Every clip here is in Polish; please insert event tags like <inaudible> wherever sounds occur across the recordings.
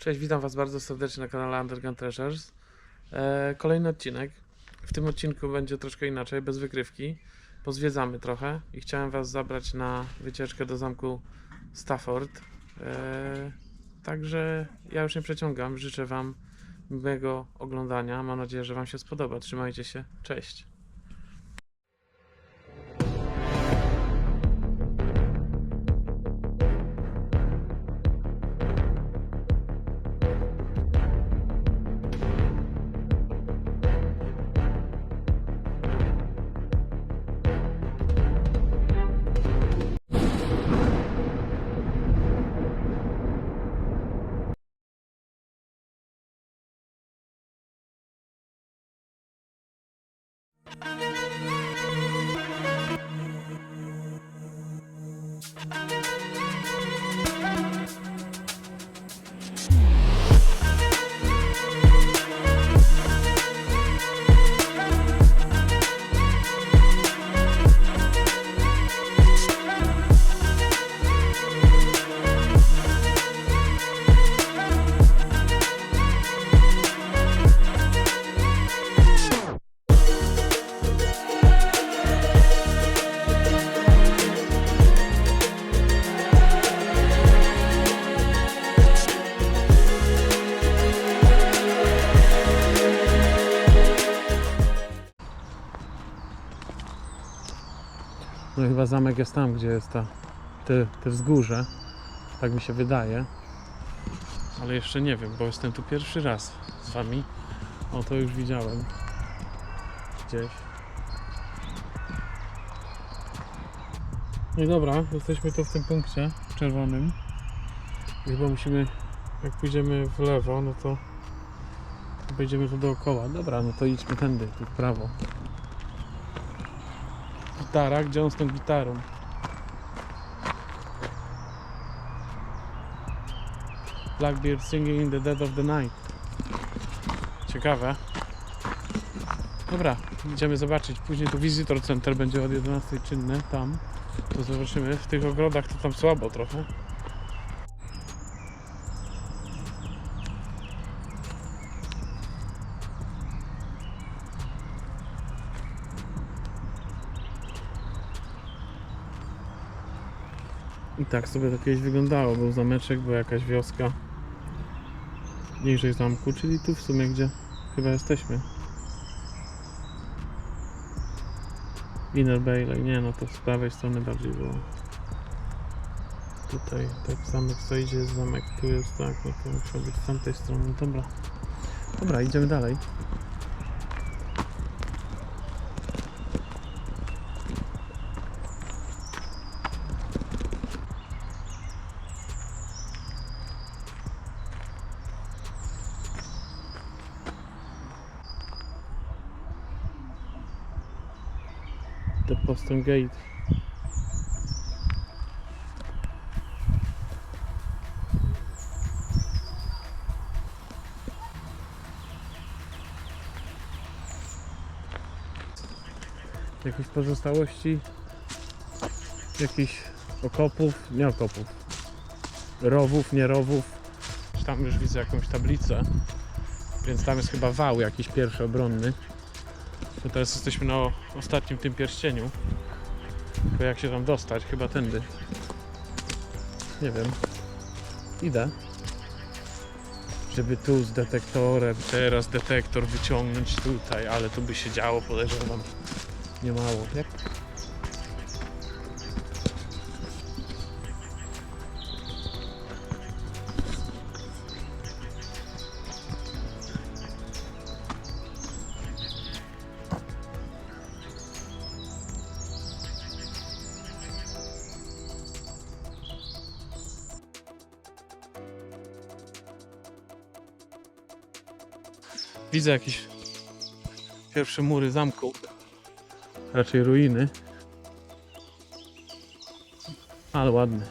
Cześć, witam Was bardzo serdecznie na kanale Underground Treasures. E, kolejny odcinek. W tym odcinku będzie troszkę inaczej, bez wykrywki. Pozwiedzamy trochę i chciałem Was zabrać na wycieczkę do zamku Stafford. E, także ja już nie przeciągam. Życzę Wam miłego oglądania. Mam nadzieję, że Wam się spodoba. Trzymajcie się. Cześć. Thank you. No chyba zamek jest tam, gdzie jest ta, te, te wzgórze. Tak mi się wydaje. Ale jeszcze nie wiem, bo jestem tu pierwszy raz z wami. O, to już widziałem. Gdzieś. No i dobra, jesteśmy tu w tym punkcie czerwonym. Chyba musimy, jak pójdziemy w lewo, no to będziemy tu dookoła. Dobra, no to idźmy tędy, tu w prawo gitara, gdzie on z tą gitarą? Blackbeard singing in the dead of the night. Ciekawe. Dobra, idziemy zobaczyć. Później tu Visitor Center będzie od 11 czynne, tam. To zobaczymy. W tych ogrodach to tam słabo trochę. Tak sobie to kiedyś wyglądało. Był zameczek, była jakaś wioska niżej zamku, czyli tu w sumie, gdzie chyba jesteśmy. Inner Bailey, nie no to z prawej strony bardziej było. Tutaj tak zamek gdzie jest zamek, tu jest tak, no to musiał być z tamtej strony, dobra. Dobra, idziemy dalej. The Boston Gate. Jakieś pozostałości jakichś okopów, nie okopów, rowów, nie rowów. Tam już widzę jakąś tablicę, więc tam jest chyba wał jakiś pierwszy obronny. To teraz jesteśmy na ostatnim tym pierścieniu. Tylko jak się tam dostać? Chyba tędy. Nie wiem. Idę. Żeby tu z detektorem, teraz detektor wyciągnąć tutaj, ale tu by się działo, podejrzewam. Nie mało. Jak? Widzę jakieś pierwsze mury zamku. Raczej ruiny. Ale ładny.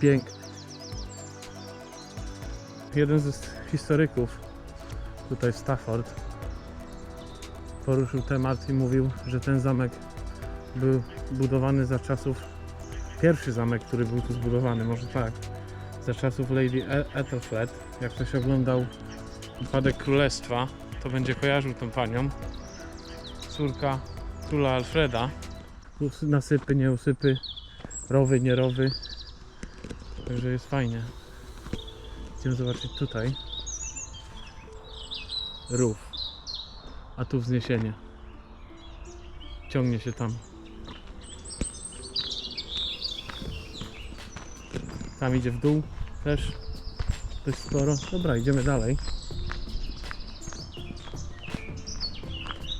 Piękny. Jeden ze historyków tutaj Stafford poruszył temat i mówił, że ten zamek był budowany za czasów pierwszy zamek, który był tu zbudowany, może tak. Za czasów Lady E- Ethelflaed. Jak ktoś oglądał Upadek Królestwa, to będzie kojarzył tą panią. Córka króla Alfreda. Nasypy, nie usypy, rowy, nie rowy. Także jest fajnie. Idziemy zobaczyć tutaj. Rów. A tu wzniesienie. Ciągnie się tam. Tam idzie w dół też dość sporo. Dobra, idziemy dalej.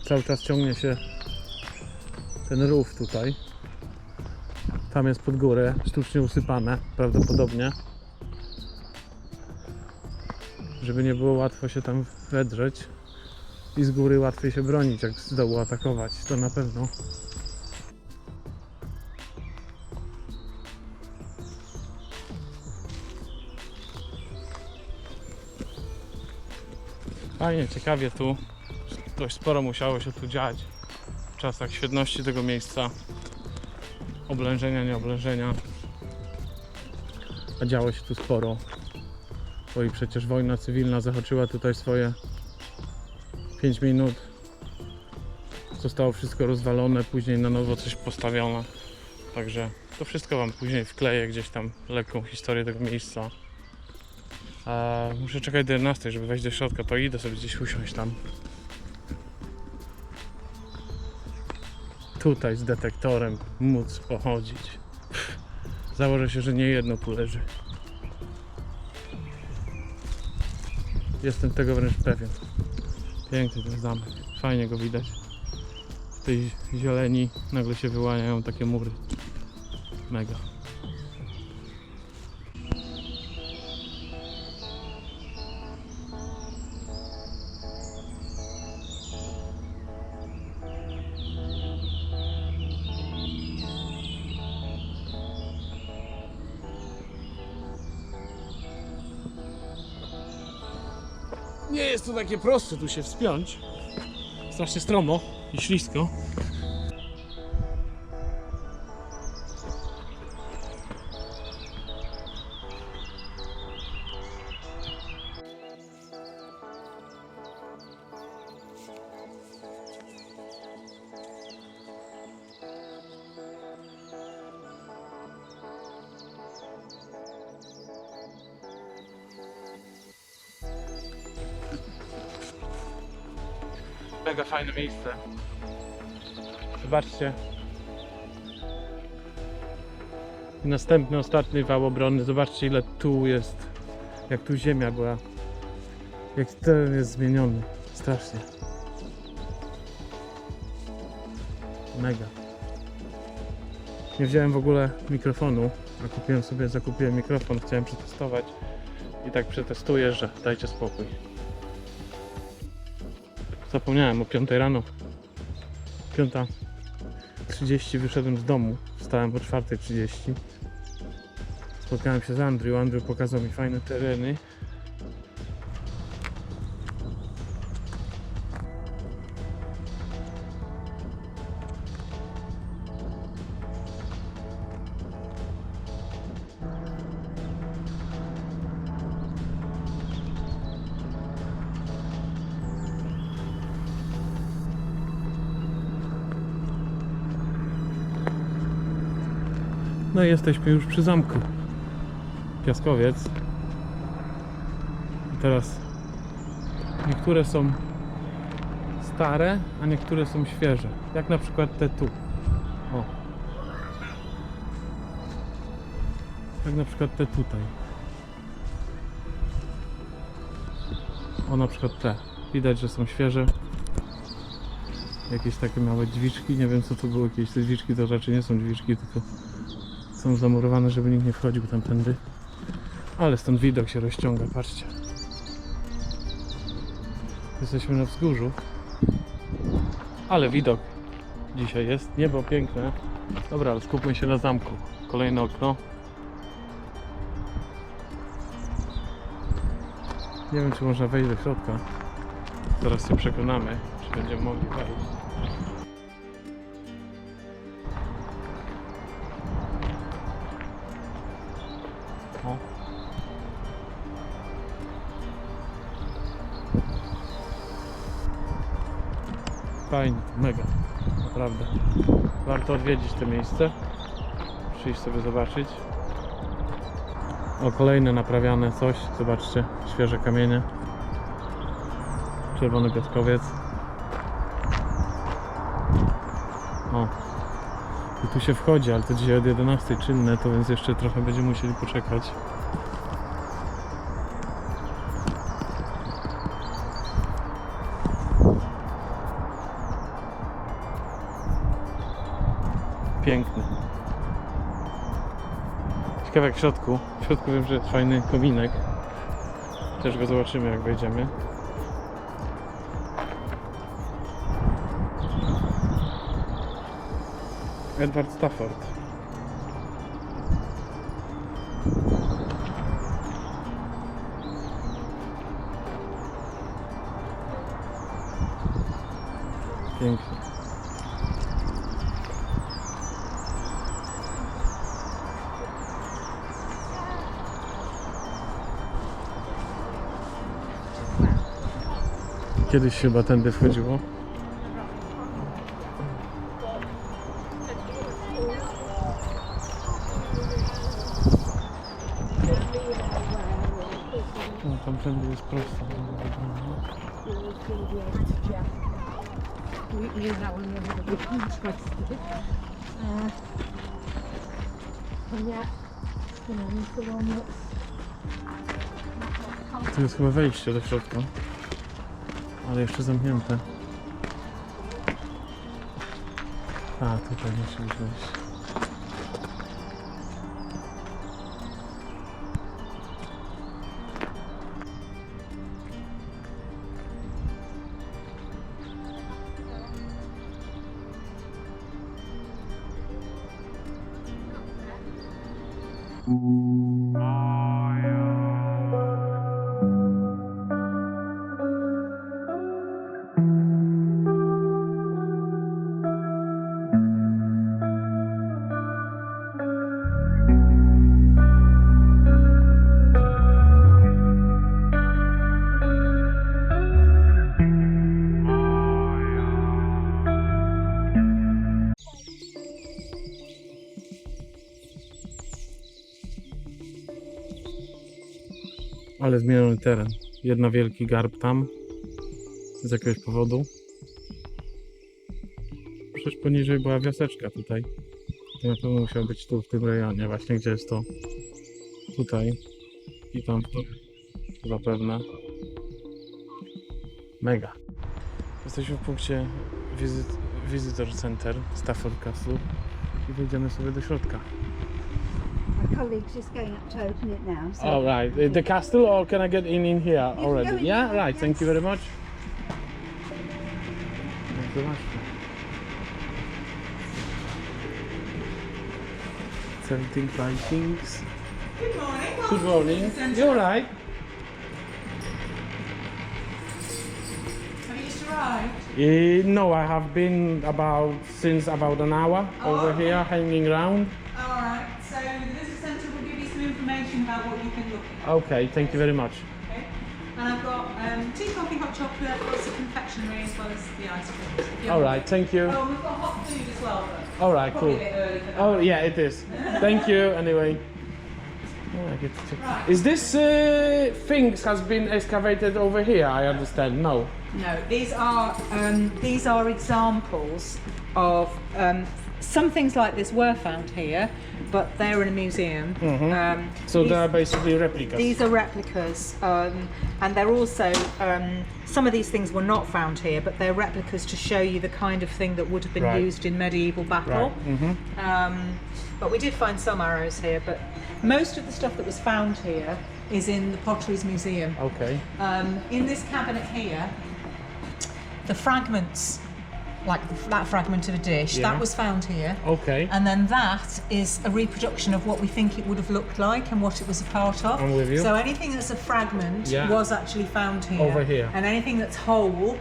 Cały czas ciągnie się ten rów tutaj. Tam jest pod górę, sztucznie usypane prawdopodobnie. Żeby nie było łatwo się tam wedrzeć i z góry łatwiej się bronić, jak z dołu atakować, to na pewno. Fajnie, ciekawie tu. Dość sporo musiało się tu dziać w czasach świetności tego miejsca. Oblężenia, nieoblężenia. A działo się tu sporo. Bo i przecież wojna cywilna zahaczyła tutaj swoje 5 minut. Zostało wszystko rozwalone, później na nowo coś postawione. Także to wszystko Wam później wkleję gdzieś tam lekką historię tego miejsca. A muszę czekać do 11, żeby wejść do środka, to idę sobie gdzieś usiąść tam. Tutaj z detektorem móc pochodzić. Założę się, że nie jedno tu leży. Jestem tego wręcz pewien. Piękny ten zamek. Fajnie go widać. W tej zieleni nagle się wyłaniają takie mury. Mega. Nie jest to takie proste tu się wspiąć. Strasznie stromo i ślisko. I Następny, ostatni wał obrony. Zobaczcie ile tu jest. Jak tu ziemia była. Jak teren jest zmieniony. Strasznie. Mega. Nie wziąłem w ogóle mikrofonu, a kupiłem sobie, zakupiłem mikrofon, chciałem przetestować i tak przetestuję, że dajcie spokój. Zapomniałem o 5 rano. 5.30 wyszedłem z domu. Wstałem o 4.30. Spotkałem się z Andrew. Andrew pokazał mi fajne tereny. No i jesteśmy już przy zamku. Piaskowiec. I teraz niektóre są stare, a niektóre są świeże. Jak na przykład te tu. O. Jak na przykład te tutaj. O na przykład te. Widać, że są świeże. Jakieś takie małe drzwiczki. Nie wiem co to było. Jakieś te drzwiczki to raczej nie są drzwiczki, tylko są zamurowane, żeby nikt nie wchodził tamtędy. Ale stąd widok się rozciąga, patrzcie. Jesteśmy na wzgórzu. Ale widok dzisiaj jest. Niebo piękne. Dobra, ale skupmy się na zamku. Kolejne okno. Nie wiem, czy można wejść do środka. Zaraz się przekonamy, czy będziemy mogli wejść. Fajnie, mega, naprawdę. Warto odwiedzić to miejsce, przyjść sobie zobaczyć. O, kolejne naprawiane coś, zobaczcie, świeże kamienie. Czerwony piaskowiec. O, i tu się wchodzi, ale to dzisiaj od 11 czynne, to więc jeszcze trochę będziemy musieli poczekać. Piękny. Ciekawe jak w środku. W środku wiem, że jest fajny kominek. Też go zobaczymy jak wejdziemy. Edward Stafford. Pięknie. Kiedyś chyba tędy wchodziło. No, tam tędy jest prosto. It's the one that's Tu jest chyba wejście do środka. Ale jeszcze zamknięte. A, tutaj musi być wejście. Zmieniony teren. Jedna wielki garb tam. Z jakiegoś powodu. Przecież poniżej była wioseczka tutaj. To na pewno musiał być tu, w tym rejonie, właśnie gdzie jest to. Tutaj. I tam to. Zapewne. Mega. Jesteśmy w punkcie Visitor Center Stafford Castle i wejdziemy sobie do środka. My colleague's just going up to open it now. So All right. The castle, or can I get in in here can already? in yeah. now, Right. Thank you very much. No, Zobaczcie. Celtic Vikings. Good morning. Good morning. You alright? Have you just arrived? Uh, no, I have been about since about an hour Oh, over okay. here, hanging around. All right. So the visitor centre will give you information about what you can look at. Okay. Thank you very much. Okay. And I've got um, tea, coffee, hot chocolate, lots of confectionery as well as the ice cream. All right. Thank you. Oh, we've got hot food as well. But All right. Cool. a bit early for that. Oh yeah, it is. Thank you. Anyway. Oh, I get to check. Right. Is this uh, things has been excavated over here? I understand. No. No, these are um, these are examples of um, some things like this were found here, but they're in a museum. Um, So these- they are basically replicas. These are replicas, um, and they're also um, some of these things were not found here, but they're replicas to show you the kind of thing that would have been Right. used in medieval battle. Right. hmm Um, but we did find some arrows here, but most of the stuff that was found here is in the Potteries Museum. Okay. Um, in this cabinet here, the fragments, like the, that fragment of a dish, Yeah. that was found here. Okay. And then that is a reproduction of what we think it would have looked like and what it was a part of. I'm with you. So anything that's a fragment Yeah. was actually found here. Over here. And anything that's whole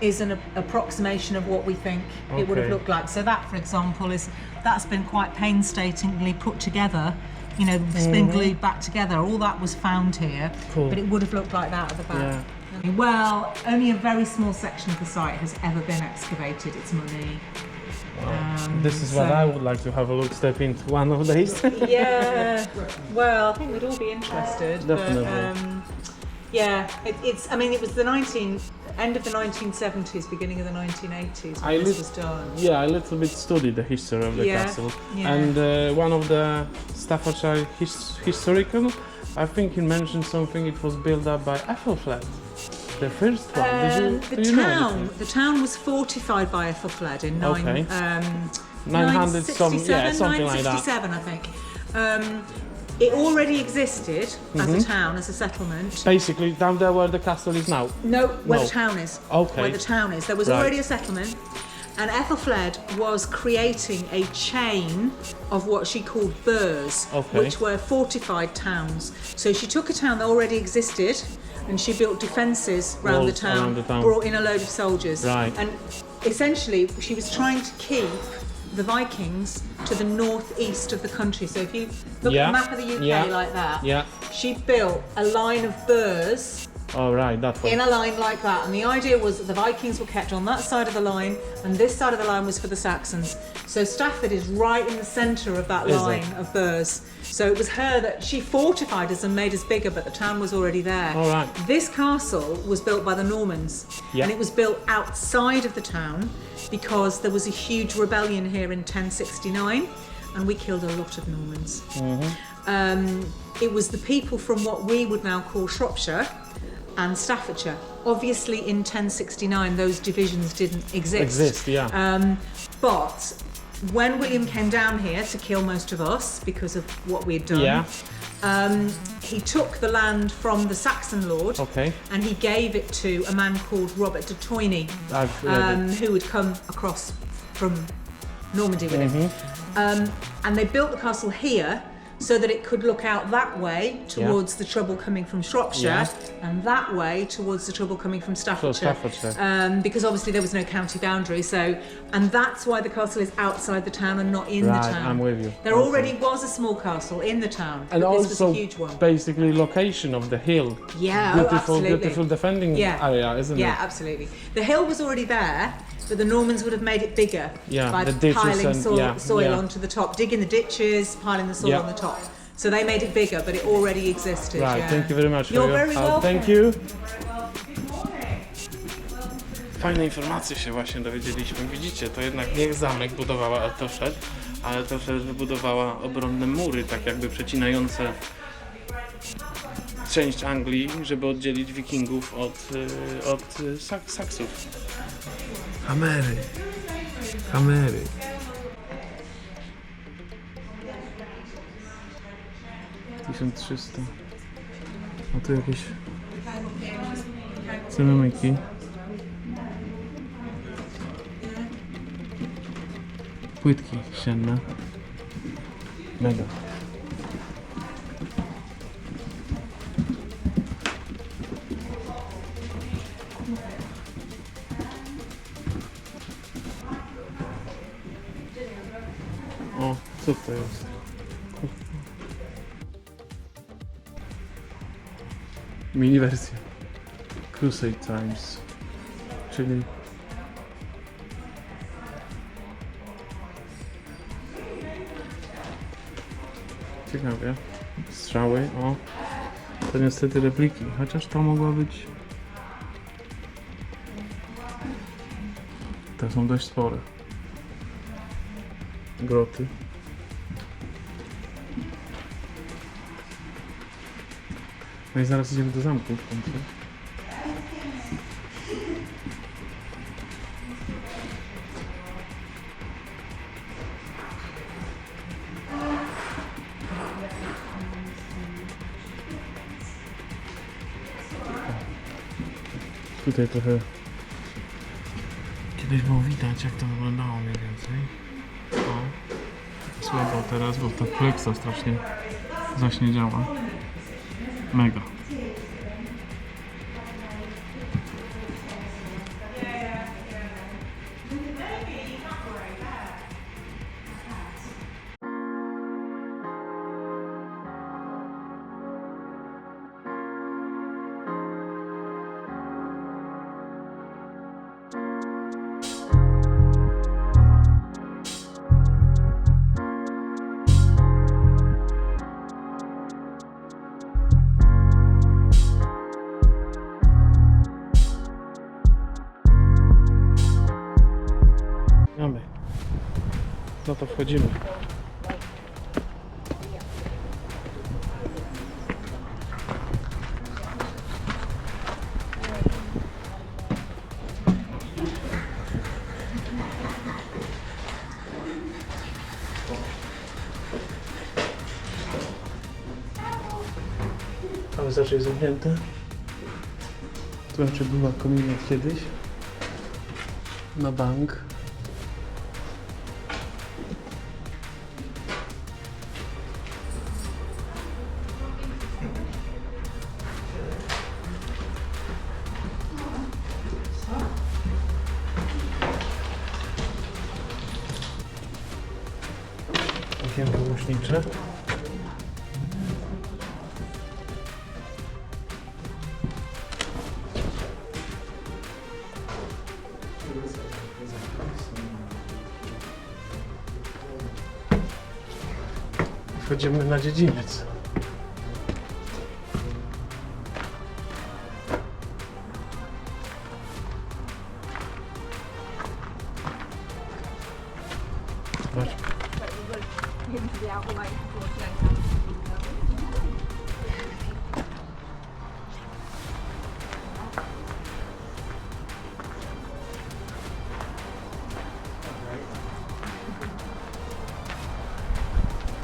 is an approximation of what we think it would have looked like. So that, for example, is that's been quite painstakingly put together you know, it's been glued back together. All that was found here, Cool. but it would have looked like that at the back. Yeah. Well, only a very small section of the site has ever been excavated. It's money. Um, This is what I would like to have a look, step into one of these. <laughs> yeah. Well, I think we'd all be interested. Definitely. But, um, yeah, it, it's. I mean, it was the 19 end of the 1970s, beginning of the 1980s when I this was done. yeah, I little bit studied the history of the Yeah, castle. yeah. And uh, one of the Staffordshire his- historical, I think he mentioned something, it was built up by Ethelflaed. The first one. Did you, Um, the you town, the town was fortified by Ethelflaed in nine, Okay. um, 900 some, yeah, 967, something like that. 967, I think. Um, it already existed as Mm-hmm. a town, as a settlement. Basically, down there where the castle is now. No, where No. the town is. Okay. Where the town is. There was Right. already a settlement, and Ethelflaed was creating a chain of what she called burhs, Okay. which were fortified towns. So she took a town that already existed, and she built defences around the town, the town. brought in a load of soldiers, Right. and essentially she was trying to keep the Vikings to the northeast of the country. So if you look Yeah. at the map of the UK Yeah. like that, Yeah. she built a line of burhs All right, that one. in a line like that. And the idea was that the Vikings were kept on that side of the line, and this side of the line was for the Saxons. So Stafford is right in the centre of that Is it? line of burhs. So it was her that she fortified us and made us bigger, but the town was already there. All right. This castle was built by the Normans, Yeah. and it was built outside of the town because there was a huge rebellion here in 1069, and we killed a lot of Normans. Um, it was the people from what we would now call Shropshire and Staffordshire. Obviously, in 1069, those divisions didn't exist. Exist, yeah. Um, but when William came down here to kill most of us because of what we had done, Yeah. um, he took the land from the Saxon lord Okay. and he gave it to a man called Robert de Toyney, um, who had come across from Normandy with him. Mm-hmm. Um, and they built the castle here so that it could look out that way towards the trouble coming from Shropshire Yeah. and that way towards the trouble coming from Staffordshire. Staffordshire. Um, because obviously there was no county boundary, so and that's why the castle is outside the town and not in Right, the town. I'm with you. There Okay. already was a small castle in the town, And also, was a huge one. basically, location of the hill. Yeah, oh, beautiful, absolutely. beautiful defending Yeah. area, isn't Yeah, it? Yeah, absolutely. The hill was already there, but the Normans would have made it bigger Yeah, by piling and- soil, yeah, soil yeah. onto the top, digging the ditches, piling the soil Yeah. on the top. So they made it bigger, but it already existed. Right, yeah. thank you very much You're very help. welcome. Thank you. Fajne informacje się właśnie dowiedzieliśmy. Widzicie, to jednak nie zamek budowała Ethelflaed, ale Ethelflaed wybudowała obronne mury, tak jakby przecinające część Anglii, żeby oddzielić wikingów od, y, od y, sak Saksów. Kamery. Kamery. Tysiąc trzysta. A tu jakieś ceramiki. Płytki ścienne. Mega. O, co to jest? Mini wersja. Crusade Times. Czyli... Ciekawie. Strzały, o. To niestety repliki, chociaż to mogła być... Te są dość spore. Groty. No i zaraz idziemy do zamku w końcu. Tutaj trochę kiedyś było widać jak to wyglądało mniej więcej. Słabo teraz, bo ta fleksa strasznie zaśnie działa. Mega. To wchodzimy. Ale raczej zamknięte. Tu raczej była komina kiedyś. Na bank. Okienko głośnicze. Wchodzimy na dziedziniec.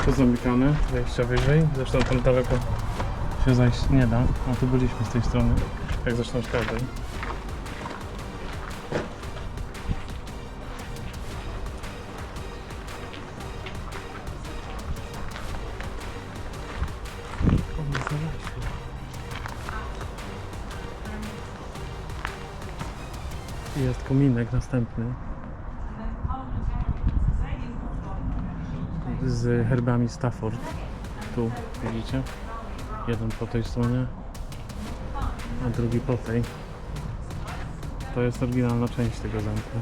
To zamykane, wejścia wyżej. Zresztą tam daleko się zajść nie da. A tu byliśmy z tej strony, jak zresztą z każdej. Jest kominek następny. Z herbami Stafford. Tu widzicie? Jeden po tej stronie, a drugi po tej. To jest oryginalna część tego zamku.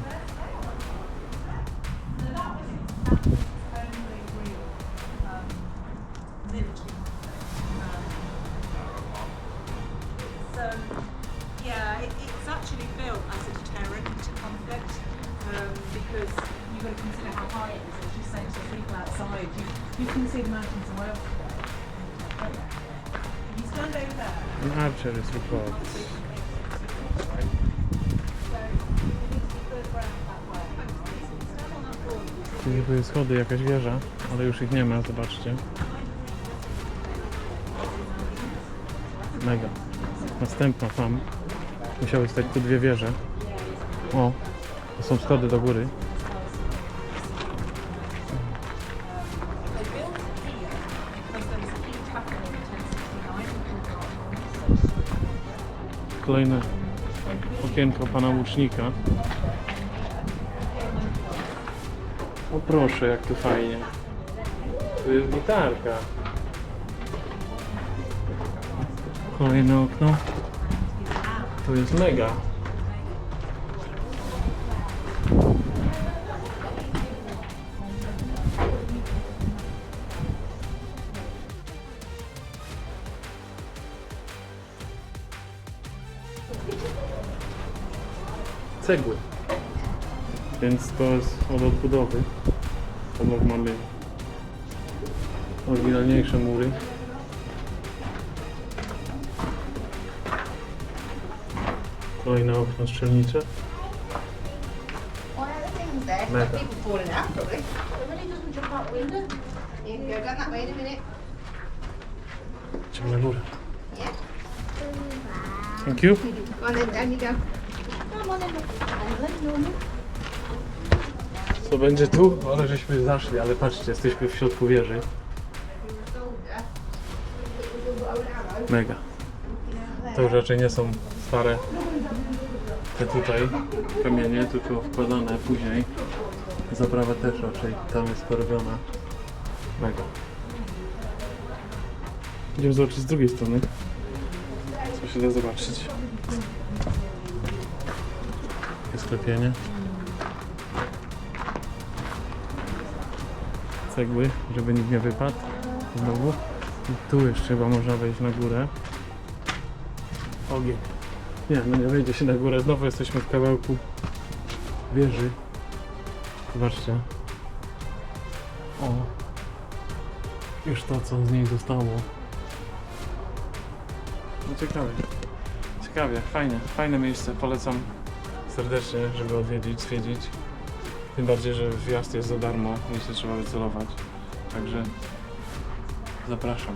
Um, because you've got to consider how high it is. Outside, you, you can see the mountains Wales. If you stand over there, An archer is required. Tu nie były schody, jakaś wieża, ale już ich nie ma, zobaczcie. Mega. Następna tam. Musiały stać tu dwie wieże. O, to są schody do góry. Kolejne okienko pana łucznika. O proszę, jak tu fajnie. Tu jest gitarka. Kolejne okno. Tu jest mega. Cegły. Więc to jest od odbudowy. Obok mamy oryginalniejsze mury. Kolejne okno strzelnicze. Mega. Idziemy na górę. Thank you. Co będzie tu? Ale żeśmy zaszli, ale patrzcie, jesteśmy w środku wieży. Mega. To już raczej nie są stare te tutaj kamienie, tylko wkładane później. Zaprawa też raczej tam jest porobiona. Mega. Idziemy zobaczyć z drugiej strony. Co się da zobaczyć. Jest sklepienie. Cegły, żeby nikt nie wypadł. Znowu. I tu jeszcze chyba można wejść na górę. Ogień. Nie, no nie wejdzie się na górę. Znowu jesteśmy w kawałku wieży. Zobaczcie. O, już to, co z niej zostało. No ciekawie. Ciekawie, fajne, fajne miejsce. Polecam serdecznie, żeby odwiedzić, zwiedzić. Tym bardziej, że wjazd jest za darmo, jeśli trzeba wycelować. Także zapraszam.